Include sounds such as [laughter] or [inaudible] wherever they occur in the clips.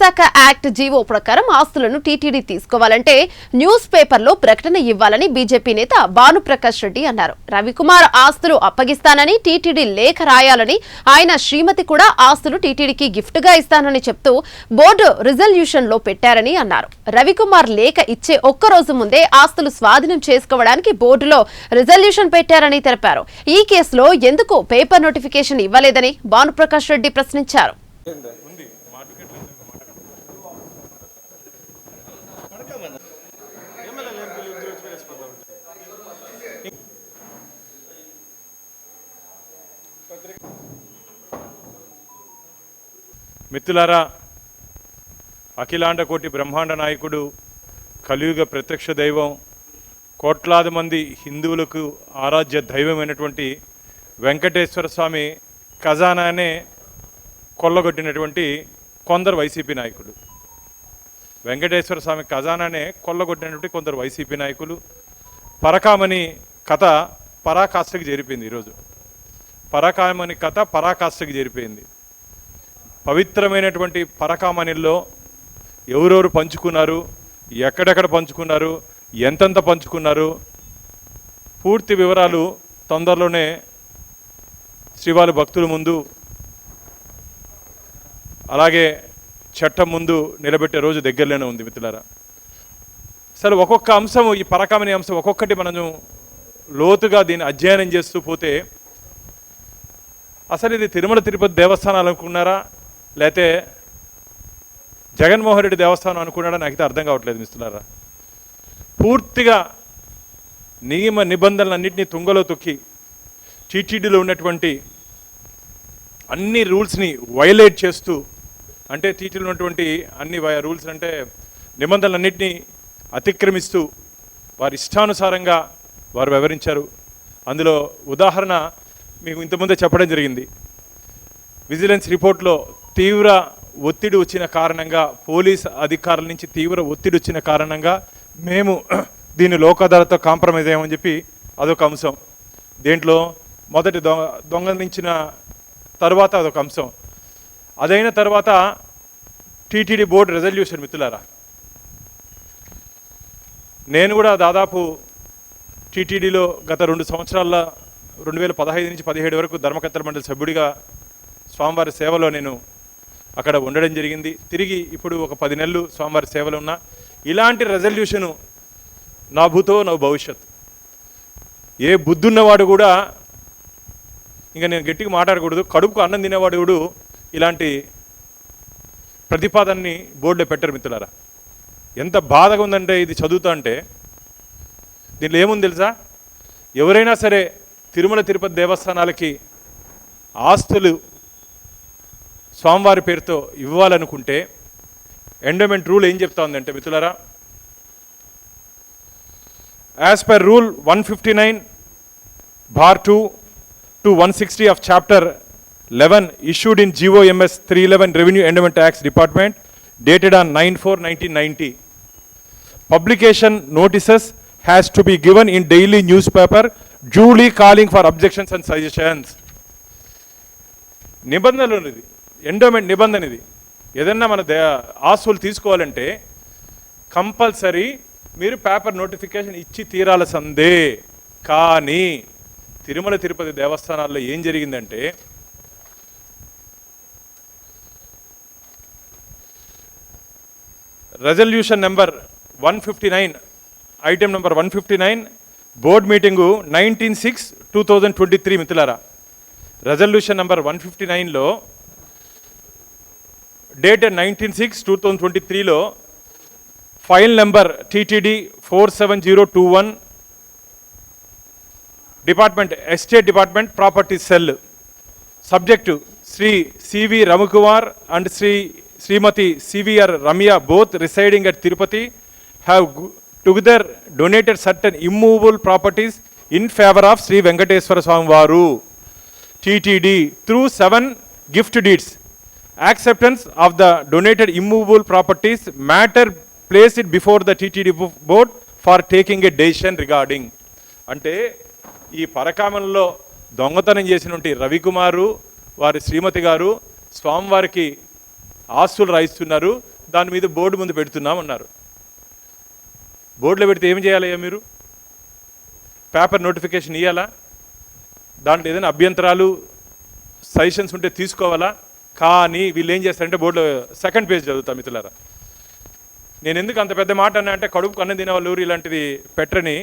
Visakha act GO ప్రకారం ఆస్తులను TTD తీసుకోవాలంటే న్యూస్ పేపర్లో ప్రకటన ఇవ్వాలని బీజేపీ నేత భానుప్రకాష్ రెడ్డి అన్నారు. రవికుమార్ ఆస్తులు అప్పగిస్తానని టీటీడీ లేఖ రాయాలని ఆయన శ్రీమతి కూడా ఆస్తులు టీటీడీకి గిఫ్ట్గా ఇస్తానని చెప్తూ బోర్డు రిజల్యూషన్లో పెట్టారని అన్నారు. రవికుమార్ లేఖ ఇచ్చే ఒక్క రోజు ముందే ఆస్తులు స్వాధీనం చేసుకోవడానికి బోర్డులో రిజల్యూషన్ పెట్టారని తెలిపారు. ఈ కేసులో ఎందుకు పేపర్ నోటిఫికేషన్ ఇవ్వలేదని భానుప్రకాష్ రెడ్డి ప్రశ్నించారు. మిత్రులారా అఖిలాండ కోటి బ్రహ్మాండ నాయకుడు కలియుగ ప్రత్యక్ష దైవం కోట్లాది మంది హిందువులకు ఆరాధ్య దైవమైనటువంటి వెంకటేశ్వర స్వామి ఖజానానే కొల్లగొట్టినటువంటి కొందరు వైసీపీ నాయకులు. వెంకటేశ్వర స్వామి ఖజానానే కొల్లగొట్టినటువంటి కొందరు వైసీపీ నాయకులు. పరకామణి కథ పరాకాష్ఠకి చేరిపోయింది ఈరోజు. పరాకామని కథ పరాకాష్ఠకి చేరిపోయింది. పవిత్రమైనటువంటి పరకామణిల్లో ఎవరెవరు పంచుకున్నారు ఎక్కడెక్కడ పంచుకున్నారు ఎంతెంత పంచుకున్నారు పూర్తి వివరాలు తొందరలోనే శ్రీవారి భక్తుల ముందు అలాగే చట్టం ముందు నిలబెట్టే రోజు దగ్గరలోనే ఉంది మిత్రులారా. అసలు ఒక్కొక్క అంశం ఈ పరకామణి అంశం ఒక్కొక్కటి మనము లోతుగా దీన్ని అధ్యయనం చేస్తూ పోతే అసలు ఇది తిరుమల తిరుపతి దేవస్థానాలు అనుకున్నారా? లేతే జగన్మోహన్ రెడ్డి దేవస్థానం అనుకున్నాడా? నాకైతే అర్థం కావట్లేదు మిస్తున్నారా? పూర్తిగా నియమ నిబంధనలన్నింటినీ తుంగలో తొక్కి టీటీడీలో ఉన్నటువంటి అన్ని రూల్స్ని వైలేట్ చేస్తూ అంటే టీటీలో ఉన్నటువంటి అన్ని రూల్స్ అంటే నిబంధనలన్నింటినీ అతిక్రమిస్తూ వారి ఇష్టానుసారంగా వారు వివరించారు అందులో ఉదాహరణ మీకు ఇంతకుముందే చెప్పడం జరిగింది. విజిలెన్స్ రిపోర్ట్లో తీవ్ర ఒత్తిడి వచ్చిన కారణంగా పోలీస్ అధికారుల నుంచి తీవ్ర ఒత్తిడి వచ్చిన కారణంగా మేము [clears throat] దీన్ని లోక్ కాంప్రమైజ్ అయ్యామని చెప్పి అదొక అంశం. దేంట్లో మొదటి దొంగ దొంగలించిన తర్వాత అదొక అంశం. అదైన తర్వాత టీటీడీ బోర్డు రెజల్యూషన్ మిత్రులారా. నేను కూడా దాదాపు టీటీడీలో గత రెండు సంవత్సరాల రెండు వేల పదహైదు నుంచి పదిహేడు వరకు ధర్మకర్తల మండలి సభ్యుడిగా స్వామివారి సేవలో నేను అక్కడ ఉండడం జరిగింది. తిరిగి ఇప్పుడు ఒక పది నెలలు స్వామివారి సేవలు ఉన్నా ఇలాంటి రెజల్యూషను నా భూతో నా భవిష్యత్. ఏ బుద్ధున్నవాడు కూడా ఇంకా నేను గట్టిగా మాట్లాడకూడదు. కడుపుకు అన్నం తినేవాడు కూడా ఇలాంటి ప్రతిపాదనని బోర్డులో పెట్టరు మిత్రులారా. ఎంత బాధగా ఉందంటే ఇది చదువుతా అంటే. దీనిలో ఏముంది తెలుసా? ఎవరైనా సరే తిరుమల తిరుపతి దేవస్థానాలకి ఆస్తులు స్వామివారి పేరుతో ఇవ్వాలనుకుంటే ఎండోమెంట్ రూల్ ఏం చెప్తా ఉందంటే మిత్రులరా as per rule one fifty nine bar two to one sixty of chapter eleven issued in GOMS three eleven revenue endowment tax department dated on nine four nineteen ninety publication notices has to be be in daily newspaper duly calling for objections and suggestions నిబంధనలు ఇది endowment నిబంధన ఇది. ఏదన్నా మన they ఆస్తులు తీసుకోవాలంటే compulsory మీరు paper notification ఇచ్చి తీరాల్సిందే కానీ తిరుమల తిరుపతి దేవస్థానాల్లో ఏం జరిగిందంటే resolution number one fifty nine item number one fifty nine board meeting nineteen six two thousand twenty three మిత్రులారా. రెజల్యూషన్ నెంబర్ వన్ ఫిఫ్టీ నైన్లో date nineteen six two thousand twenty త్రీలో file number TTD four seven zero two one department estate department property cell. Subject Shri CV Ramakumar and Shri Shrimati CVR Ramya both residing at Tirupati have together donated certain immovable properties in favour of Shri Venkateswara Swami వారు. TTD through seven gift deeds. Acceptance of the donated immovable properties matter place it before the TTD board for taking a decision regarding అంటే ఈ పరకామంలో దొంగతనం చేసినటువంటి రవికుమారు వారి శ్రీమతి గారు స్వామివారికి ఆస్తులు రాయిస్తున్నారు. దాని మీద బోర్డు ముందు పెడుతున్నామన్నారు బోర్డులో పెడితే ఏం చేయాలయ్యా మీరు? పేపర్ నోటిఫికేషన్ ఇవ్వాలా దాంట్లో ఏదైనా అభ్యంతరాలు సజెషన్స్ ఉంటే తీసుకోవాలా? కానీ వీళ్ళు ఏం చేస్తారంటే బోర్డులో సెకండ్ పేజ్ చదువుతా మిత్రులారా. నేను ఎందుకు అంత పెద్ద మాట అన్నా అంటే కడుపు కన్న తినేవాళ్ళు ఇలాంటిది పెట్టరని.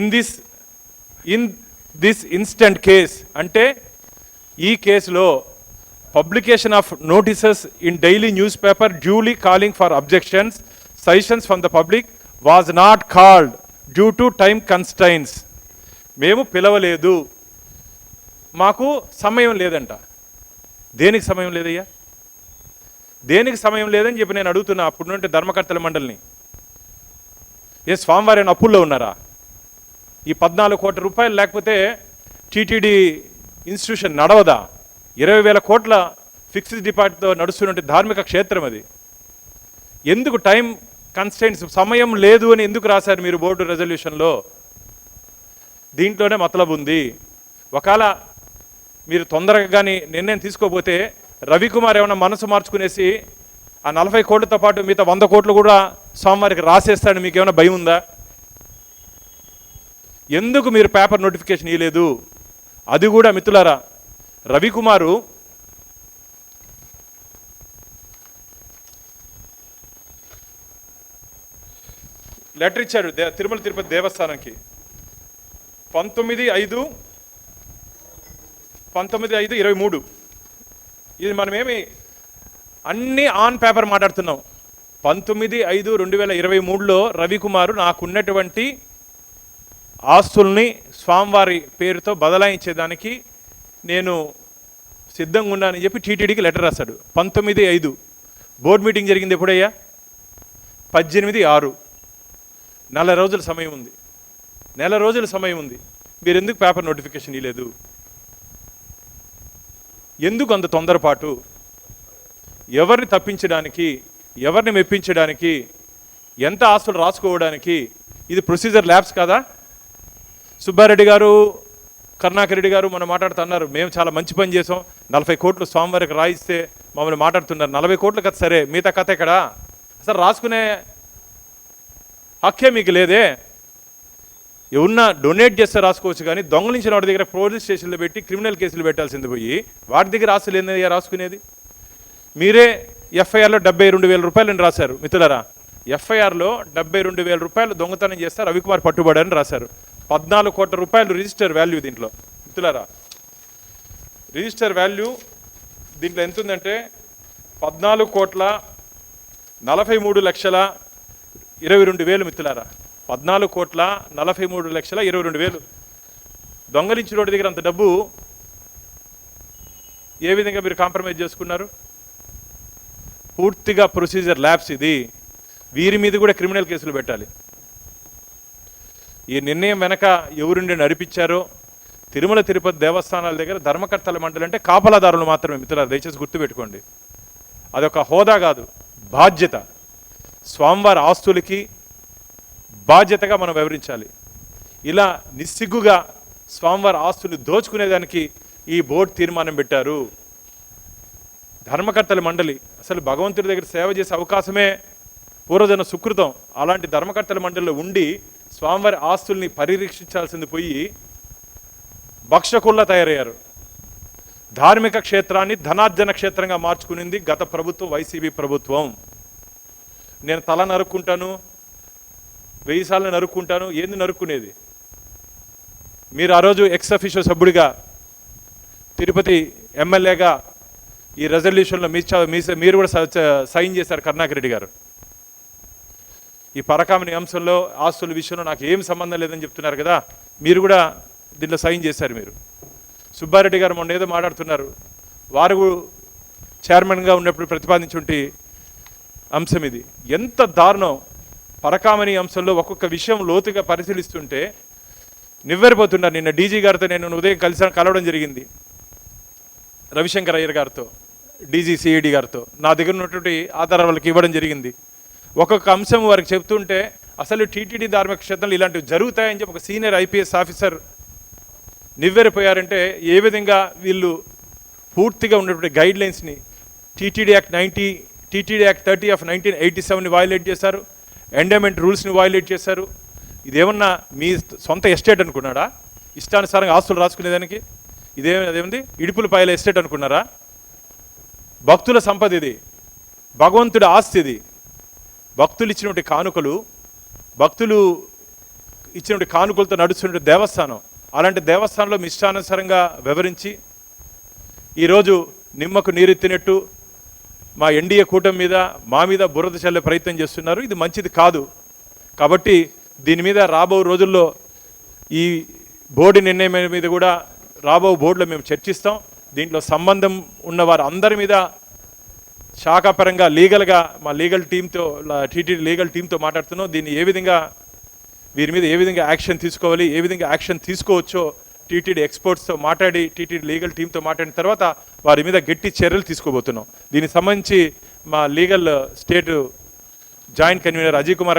In this in this instant case అంటే ఈ కేసులో publication of notices in daily newspaper duly calling for objections suggestions from the public was not called due to time constraints మేము పిలవలేదు. మాకు సమయం లేదంట. దేనికి సమయం లేదయ్యా? దేనికి సమయం లేదని చెప్పి నేను అడుగుతున్నా అప్పుడు నుండి ధర్మకర్తల మండలిని. ఏ స్వామివారి అప్పుల్లో ఉన్నారా? ఈ పద్నాలుగు కోట్ల రూపాయలు లేకపోతే టీటీడీ ఇన్స్టిట్యూషన్ నడవదా? ఇరవై వేల కోట్ల ఫిక్స్డ్ డిపాజిట్తో నడుస్తున్నటువంటి ధార్మిక క్షేత్రం అది. ఎందుకు టైం కన్స్టెంట్స్ సమయం లేదు అని ఎందుకు రాశారు మీరు బోర్డు రెజల్యూషన్లో దీంట్లోనే మతలబు ఉంది. ఒకవేళ మీరు తొందరగా కానీ నిర్ణయం తీసుకోకపోతే రవికుమార్ ఏమైనా మనసు మార్చుకునేసి ఆ నలభై కోట్లతో పాటు మిగతా వంద కోట్లు కూడా సోమవారికి రాసేస్తాడు మీకు ఏమైనా భయం ఉందా? ఎందుకు మీరు పేపర్ నోటిఫికేషన్ ఇవ్వలేదు అది కూడా మిత్రులారా రవికుమారు లెటర్ ఇచ్చాడు దే- తిరుమల తిరుపతి దేవస్థానానికి. పంతొమ్మిది ఐదు పంతొమ్మిది ఐదు ఇరవై మూడు. ఇది మనమేమి అన్ని ఆన్ పేపర్ మాట్లాడుతున్నాం. పంతొమ్మిది ఐదు రెండు వేల ఇరవై మూడులో రవికుమారు నాకున్నటువంటి ఆస్తుల్ని స్వామివారి పేరుతో బదలాయించేదానికి నేను సిద్ధంగా ఉన్నానని చెప్పి టీటీడీకి లెటర్ రాశాడు. పంతొమ్మిది ఐదు. బోర్డు మీటింగ్ జరిగింది ఎప్పుడయ్యా? పద్దెనిమిది ఆరు. నెల రోజుల సమయం ఉంది. నెల రోజుల సమయం ఉంది. మీరు ఎందుకు పేపర్ నోటిఫికేషన్ ఇవ్వలేదు ఎందుకు అంత తొందరపాటు? ఎవరిని తప్పించడానికి ఎవరిని మెప్పించడానికి ఎంత ఆస్తులు రాసుకోవడానికి? ఇది ప్రొసీజర్ ల్యాబ్స్ కదా? సుబ్బారెడ్డి గారు కరుణాకర్ రెడ్డి గారు మనం మాట్లాడుతున్నారు మేము చాలా మంచి పని చేసాం నలభై కోట్లు స్వామివారికి రాయిస్తే మమ్మల్ని మాట్లాడుతున్నారు. నలభై కోట్లు కదా సరే మిగతా కథ ఎక్కడా? అసలు రాసుకునే హక్కే మీకు లేదే. ఎవరన్నా డొనేట్ చేస్తే రాసుకోవచ్చు కానీ దొంగలించిన వాడి దగ్గర పోలీస్ స్టేషన్లో పెట్టి క్రిమినల్ కేసులు పెట్టాల్సింది పోయి వాడి దగ్గర ఆస్తులు ఏందయ్యా రాసుకునేది? మీరే ఎఫ్ఐఆర్లో డెబ్బై రెండు వేల రూపాయలని రాశారు మిత్రులరా. ఎఫ్ఐఆర్లో డెబ్బై రెండు వేల రూపాయలు దొంగతనం చేస్తే రవికుమార్ పట్టుబడారని రాశారు. పద్నాలుగు కోట్ల రూపాయలు రిజిస్టర్ వాల్యూ దీంట్లో మిత్రులరా. రిజిస్టర్ వాల్యూ దీంట్లో ఎంత ఉందంటే పద్నాలుగు కోట్ల నలభై మూడు లక్షల ఇరవై రెండు వేలు మిత్రులారా. పద్నాలుగు కోట్ల నలభై మూడు లక్షల ఇరవై రెండు వేలు. దొంగలించిన రోడ్డు దగ్గర అంత డబ్బు ఏ విధంగా మీరు కాంప్రమైజ్ చేసుకున్నారు? పూర్తిగా ప్రొసీజర్ ల్యాబ్స్ ఇది. వీరి మీద కూడా క్రిమినల్ కేసులు పెట్టాలి. ఈ నిర్ణయం వెనక ఎవరుండి నడిపించారో? తిరుమల తిరుపతి దేవస్థానాల దగ్గర ధర్మకర్తల మండలి అంటే కాపలాదారులు మాత్రమే మిత్రులారా దయచేసి గుర్తుపెట్టుకోండి. అదొక హోదా కాదు బాధ్యత. స్వామివారి ఆస్తులకి బాధ్యతగా మనం వివరించాలి. ఇలా నిస్సిగ్గుగా స్వామివారి ఆస్తులు దోచుకునేదానికి ఈ బోర్డు తీర్మానం పెట్టారు. ధర్మకర్తల మండలి అసలు భగవంతుడి దగ్గర సేవ చేసే అవకాశమే పూర్వజన సుకృతం. అలాంటి ధర్మకర్తల మండలిలో ఉండి స్వామివారి ఆస్తుల్ని పరిరక్షించాల్సింది పోయి భక్షకుల్లా తయారయ్యారు. ధార్మిక క్షేత్రాన్ని ధనార్జన క్షేత్రంగా మార్చుకునింది గత ప్రభుత్వం వైసీపీ ప్రభుత్వం. నేను తల నరుక్కుంటాను వెయ్యి సార్లు నరుక్కుంటాను. ఏంది నరుక్కునేది? మీరు ఆ రోజు ఎక్స్ అఫీషియల్ సభ్యుడిగా తిరుపతి ఎమ్మెల్యేగా ఈ రెజల్యూషన్లో మీ మీ మీరు కూడా స- సైన్ చేశారు కరుణాకర్ రెడ్డి గారు. ఈ పరకామని అంశంలో ఆస్తుల విషయంలో నాకు ఏం సంబంధం లేదని చెప్తున్నారు కదా మీరు కూడా దీంట్లో సైన్ చేశారు మీరు. సుబ్బారెడ్డి గారు మొన్న ఏదో మాట్లాడుతున్నారు. వారు చైర్మన్గా ఉన్నప్పుడు ప్రతిపాదించుంటి అంశం ఇది. ఎంత దారుణం. పరకామని అంశంలో ఒక్కొక్క విషయం లోతుగా పరిశీలిస్తుంటే నివ్వెరిపోతున్నారు. నిన్న డీజీ గారితో నేను ఉదయం కలిసి కలవడం జరిగింది. రవిశంకర్ అయ్యర్ గారితో డీజీ సిఈడి గారితో. నా దగ్గర ఉన్నటువంటి ఆధారాలు వాళ్ళకి ఇవ్వడం జరిగింది. ఒక్కొక్క అంశం వారికి చెప్తుంటే అసలు టీటీడీ ధార్మిక క్షేత్రంలో ఇలాంటివి జరుగుతాయని చెప్పి ఒక సీనియర్ ఐపీఎస్ ఆఫీసర్ నివ్వెరిపోయారంటే ఏ విధంగా వీళ్ళు పూర్తిగా ఉన్నటువంటి గైడ్ లైన్స్ని TTD act ninety TTD act thirty of nineteen eighty సెవెన్ని violate చేశారు. ఎండమెంట్ రూల్స్ని వైలేట్ చేశారు. ఇదేమన్నా మీ సొంత ఎస్టేట్ అనుకున్నాడా? ఇష్టానుసారంగా ఆస్తులు రాసుకునేదానికి ఇదే అదేముంది? ఇడుపుల పాయల ఎస్టేట్ అనుకున్నారా? భక్తుల సంపద ఇది. భగవంతుడి ఆస్తి ఇది. భక్తులు ఇచ్చినటువంటి కానుకలు భక్తులు ఇచ్చినటువంటి కానుకలతో నడుస్తున్న దేవస్థానం అలాంటి దేవస్థానంలో మీ ఇష్టానుసారంగా వివరించి ఈరోజు నిమ్మకు నీరెత్తినట్టు మా ఎన్డీఏ కూటమి మీద మా మీద బురద చల్లే ప్రయత్నం చేస్తున్నారు. ఇది మంచిది కాదు. కాబట్టి దీని మీద రాబో రోజుల్లో ఈ బోర్డు నిర్ణయం మీద కూడా రాబో బోర్డులో మేము చర్చిస్తాం. దీంట్లో సంబంధం ఉన్న వారు అందరి మీద శాఖాపరంగా లీగల్గా మా లీగల్ టీంతో టీటీడీ లీగల్ టీంతో మాట్లాడుతున్నాం. దీన్ని ఏ విధంగా వీరి మీద ఏ విధంగా యాక్షన్ తీసుకోవాలి ఏ విధంగా యాక్షన్ తీసుకోవచ్చో టీటీడీ ఎక్స్పర్ట్స్తో మాట్లాడి టీటీడీ లీగల్ టీంతో మాట్లాడిన తర్వాత వారి మీద గట్టి చర్యలు తీసుకోబోతున్నాం. దీనికి సంబంధించి మా legal state joint convenor Ajay Kumar గారు